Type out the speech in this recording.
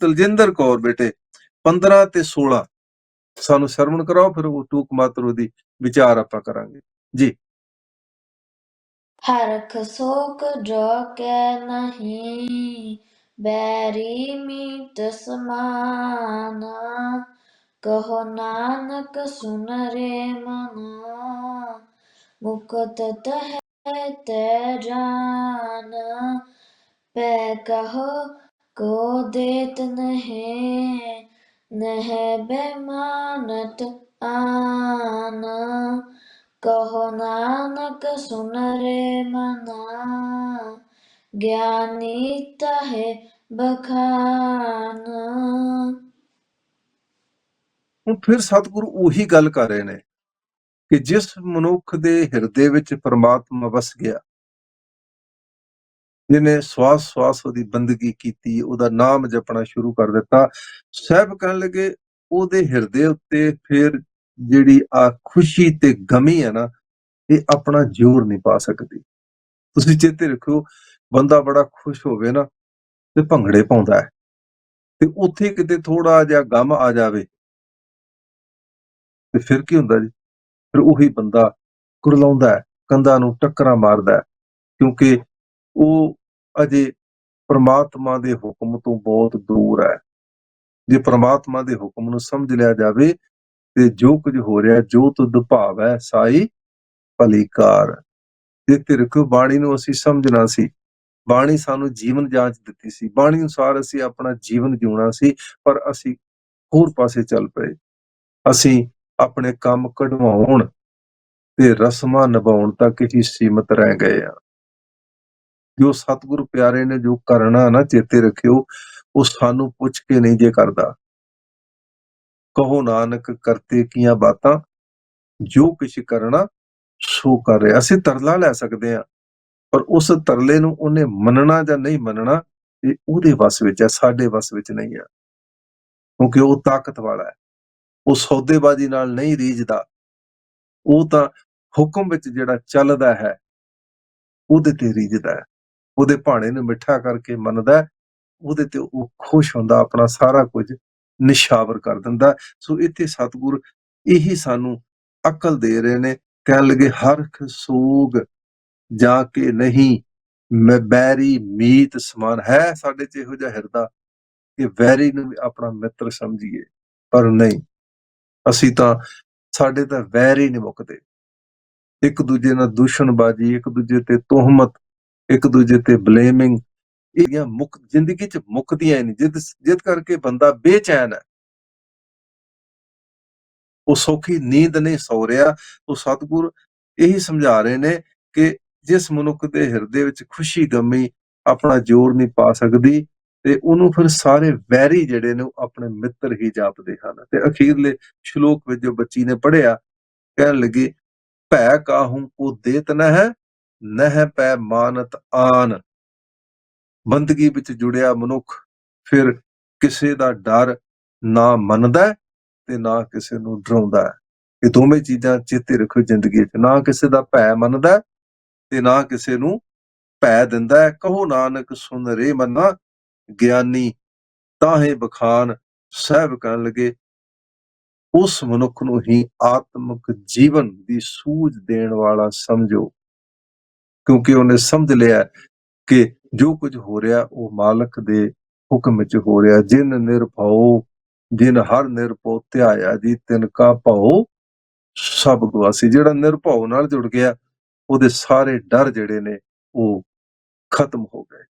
ਤਲਜਿੰਦਰ ਕੌਰ ਬੇਟੇ 15 ਤੇ 16 ਸਾਨੂੰ ਸ਼ਰਵਣ ਕਰਾਓ, ਫਿਰ ਉਹ ਟੂਕ ਮਾਤਰ ਉਹਦੀ ਵਿਚਾਰ ਆਪਾਂ ਕਰਾਂਗੇ। ਜੀ। ਹਰਖ ਸੋਕ ਜੋ ਕੈ ਨਹੀਂ, ਬੈਰੀ ਮੀਤ ਸਮਾਨਾ, ਕਹੋ ਨਾਨਕ ਸੁਨ ਰੇ ਮਨਾ, ਮੁਕਤ ਤਹਿ ਤੈ ਜਾਨ, ਪੈ ਕਹੋ ਕੋ ਦੇਤ ਨਹਿ ਨਹਿ ਬੇਮਾਨਤ ਆਨ। ਕਹੋ ਨਾਨਕ ਸੁਨ ਰੇ ਮਨਾ, ਗਿਆਨੀ ਤਹਿ ਹੁਣ ਫਿਰ ਸਤਿਗੁਰੂ ਉਹੀ ਗੱਲ ਕਰ ਰਹੇ ਨੇ ਕਿ ਜਿਸ ਮਨੁੱਖ ਦੇ ਹਿਰਦੇ ਵਿੱਚ ਪ੍ਰਮਾਤਮਾ ਵਸ ਗਿਆ ਜਿਹਨੇ ਸਵਾਸ ਸਵਾਸ ਉਹਦੀ ਬੰਦਗੀ ਕੀਤੀ, ਉਹਦਾ ਨਾਮ ਜਪਣਾ ਸ਼ੁਰੂ ਕਰ ਦਿੱਤਾ। ਸਹਿਬ ਕਹਿਣ ਲੱਗੇ, ਉਹਦੇ ਹਿਰਦੇ ਉੱਤੇ ਫਿਰ ਜਿਹੜੀ ਆ ਖੁਸ਼ੀ ਤੇ ਗਮੀ ਹੈ ਨਾ, ਇਹ ਆਪਣਾ ਜ਼ੋਰ ਨਹੀਂ ਪਾ ਸਕਦੀ। ਤੁਸੀਂ ਚੇਤੇ ਰੱਖਿਓ, ਬੰਦਾ ਬੜਾ ਖੁਸ਼ ਹੋਵੇ ਨਾ ਤੇ ਭੰਗੜੇ ਪਾਉਂਦਾ ਹੈ। ਤੇ ਉੱਥੇ ਕਿਤੇ ਥੋੜਾ ਜਿਹਾ ਗਮ ਆ ਜਾਵੇ, ਤੇ ਫਿਰ ਕੀ ਹੁੰਦਾ ਜੀ? ਫਿਰ ਉਹੀ ਬੰਦਾ ਕੁਰਲਾਉਂਦਾ ਹੈ, ਕੰਧਾਂ ਨੂੰ ਟੱਕਰਾਂ ਮਾਰਦਾ ਹੈ, ਕਿਉਂਕਿ ਉਹ ਅਜੇ ਪ੍ਰਮਾਤਮਾ ਦੇ ਹੁਕਮ ਤੋਂ ਬਹੁਤ ਦੂਰ ਹੈ। ਜੇ ਪ੍ਰਮਾਤਮਾ ਦੇ ਹੁਕਮ ਨੂੰ ਸਮਝ ਲਿਆ ਜਾਵੇ ਤੇ ਜੋ ਕੁਝ ਹੋ ਰਿਹਾ, ਜੋ ਤੁਧ ਭਾਵ ਹੈ, ਸਾਈ ਭਲੀਕਾਰ। ਜੇ ਤਿਰਕ ਬਾਣੀ ਨੂੰ ਅਸੀਂ ਸਮਝਣਾ ਸੀ। ਬਾਣੀ ਸਾਨੂੰ ਜੀਵਨ ਜਾਂਚ ਦਿੱਤੀ ਸੀ। ਬਾਣੀ ਅਨੁਸਾਰ ਅਸੀਂ ਆਪਣਾ ਜੀਵਨ ਜਿਉਣਾ ਸੀ, ਪਰ ਅਸੀਂ ਹੋਰ ਪਾਸੇ ਚੱਲ ਪਏ। ਅਸੀਂ ਆਪਣੇ ਕੰਮ ਕਢਵਾਉਣ ਤੇ ਰਸਮਾਂ ਨਿਭਾਉਣ ਤੱਕ ਹੀ ਸੀਮਤ ਰਹਿ ਗਏ ਆ ਜੋ ਸਤਿਗੁਰੂ ਪਿਆਰੇ ਨੇ, ਜੋ ਕਰਨਾ ਨਾ ਚੇਤੇ ਰੱਖਿਓ, ਉਹ ਸਾਨੂੰ ਪੁੱਛ ਕੇ ਨਹੀਂ ਜੇ ਕਰਦਾ। ਕਹੋ ਨਾਨਕ, ਕਰਤੇ ਕੀਆਂ ਬਾਤਾਂ, ਜੋ ਕੁਛ ਕਰਨਾ ਸੋ ਕਰ ਰਿਹਾ। ਅਸੀਂ ਤਰਲਾ ਲੈ ਸਕਦੇ ਹਾਂ, ਪਰ ਉਸ ਤਰਲੇ ਨੂੰ ਉਹਨੇ ਮੰਨਣਾ ਜਾਂ ਨਹੀਂ ਮੰਨਣਾ, ਇਹ ਉਹਦੇ ਵੱਸ ਵਿੱਚ ਹੈ, ਸਾਡੇ ਵੱਸ ਵਿੱਚ ਨਹੀਂ ਹੈ। ਕਿਉਂਕਿ ਉਹ ਤਾਕਤ ਵਾਲਾ ਹੈ। ਉਹ ਸੌਦੇਬਾਜ਼ੀ ਨਾਲ ਨਹੀਂ ਰੀਝਦਾ। ਉਹ ਤਾਂ ਹੁਕਮ ਵਿੱਚ ਜਿਹੜਾ ਚੱਲਦਾ ਹੈ, ਉਹਦੇ ਤੇ ਰੀਝਦਾ ਹੈ। ਉਹਦੇ ਭਾਣੇ ਨੂੰ ਮਿੱਠਾ ਕਰਕੇ ਮੰਨਦਾ ਉਹਦੇ ਤੇ ਉਹ ਖੁਸ਼ ਹੁੰਦਾ, ਆਪਣਾ ਸਾਰਾ ਕੁਝ ਨਿਸ਼ਾਵਰ ਕਰ ਦਿੰਦਾ ਸੋ ਇੱਥੇ ਸਤਿਗੁਰ ਇਹੀ ਸਾਨੂੰ ਅਕਲ ਦੇ ਰਹੇ ਨੇ, ਕਹਿਣ ਲੱਗੇ ਹਰਖ ਸੋਗ ਜਾ ਕੇ ਨਹੀਂ, ਮੈਂ ਬੈਰੀ ਮੀਤ ਸਮਾਨ। ਹੈ ਸਾਡੇ ਚ ਇਹੋ ਜਿਹਾ ਹਿਰਦਾ ਕਿ ਵੈਰੀ ਨੂੰ ਵੀ ਆਪਣਾ ਮਿੱਤਰ ਸਮਝੀਏ, ਪਰ ਨਹੀਂ। ਅਸੀਂ ਤਾਂ ਸਾਡੇ ਤਾਂ ਵੈਰ ਹੀ ਨਹੀਂ ਮੁੱਕਦੇ। ਇੱਕ ਦੂਜੇ ਨਾਲ ਦੁਸ਼ਮਣਬਾਜ਼ੀ, ਇੱਕ ਦੂਜੇ ਤੇ ਤੋਹਮਤ ਇੱਕ ਦੂਜੇ ਤੇ ਬਲੇਮਿੰਗ ਇਹ ਮੁੱਕ ਜ਼ਿੰਦਗੀ ਚ ਮੁੱਕਦੀਆਂ ਹੀ ਨਹੀਂ ਜਿਦ ਜਿਦ ਕਰਕੇ ਬੰਦਾ ਬੇਚੈਨ ਹੈ। ਉਹ ਸੌਖੀ ਨੀਂਦ ਨਹੀਂ ਸੌ ਰਿਹਾ, ਉਹ ਸਤਿਗੁਰ ਇਹੀ ਸਮਝਾ ਰਹੇ ਨੇ ਕਿ ਜਿਸ ਮਨੁੱਖ ਦੇ ਹਿਰਦੇ ਵਿੱਚ ਖੁਸ਼ੀ ਗਮੀ ਆਪਣਾ ਜ਼ੋਰ ਨਹੀਂ ਪਾ ਸਕਦੀ, ਤੇ ਉਹਨੂੰ ਫਿਰ ਸਾਰੇ ਵੈਰੀ ਜਿਹੜੇ ਨੇ ਉਹ ਆਪਣੇ ਮਿੱਤਰ ਹੀ ਜਾਪਦੇ ਹਨ। ਤੇ ਅਖੀਰਲੇ ਸ਼ਲੋਕ ਵਿੱਚ ਜੋ ਬੱਚੀ ਨੇ ਪੜਿਆ ਕਹਿਣ ਲੱਗੀ, ਭੈ ਕਾਹੂ ਕੋ ਦੇਤ ਨ ਹੈ। ਨਹਿ ਪੈ ਮਾਨਤ ਆਨ। ਬੰਦਗੀ ਵਿੱਚ ਜੁੜਿਆ ਮਨੁੱਖ ਫਿਰ ਕਿਸੇ ਦਾ ਡਰ ਨਾ ਮੰਨਦਾ ਤੇ ਨਾ ਕਿਸੇ ਨੂੰ ਡਰਾਉਂਦਾ ਇਹ ਦੋਵੇਂ ਚੀਜ਼ਾਂ ਚੇਤੇ ਰੱਖੋ ਜ਼ਿੰਦਗੀ 'ਚ ਨਾ ਕਿਸੇ ਦਾ ਭੈ ਮੰਨਦਾ ਤੇ ਨਾ ਕਿਸੇ ਨੂੰ ਭੈ ਦਿੰਦਾ ਹੈ। ਕਹੋ ਨਾਨਕ, ਸੁਨ ਰੇ ਮੰਨਾ, ਗਿਆਨੀ, ਤਾਹੇ ਬਖਾਨ, ਸਹਿਬ ਕਰਨ ਲਗੇ, ਉਸ ਮਨੁੱਖ ਨੂੰ ਹੀ ਆਤਮਿਕ ਜੀਵਨ ਦੀ ਸੂਝ ਦੇਣ ਵਾਲਾ ਸਮਝੋ। ਕਿਉਂਕਿ ਉਹਨੇ ਸਮਝ ਲਿਆ ਕਿ ਜੋ ਕੁਝ ਹੋ ਰਿਹਾ, ਉਹ ਮਾਲਕ ਦੇ ਹੁਕਮ ਵਿੱਚ ਹੋ ਰਿਹਾ। ਜਿਨ ਨਿਰਭਉ ਜਿਨ ਹਰ ਨਿਰਭਉ ਧਿਆਇਆ ਜੀ, ਤਿਨ ਕਾ ਭਉ ਸਭ ਗਵਾਸੀ ਜਿਹੜਾ ਨਿਰਭਉ ਨਾਲ ਜੁੜ ਗਿਆ, ਉਹਦੇ ਸਾਰੇ ਡਰ ਜਿਹੜੇ ਨੇ, ਉਹ ਖਤਮ ਹੋ ਗਏ।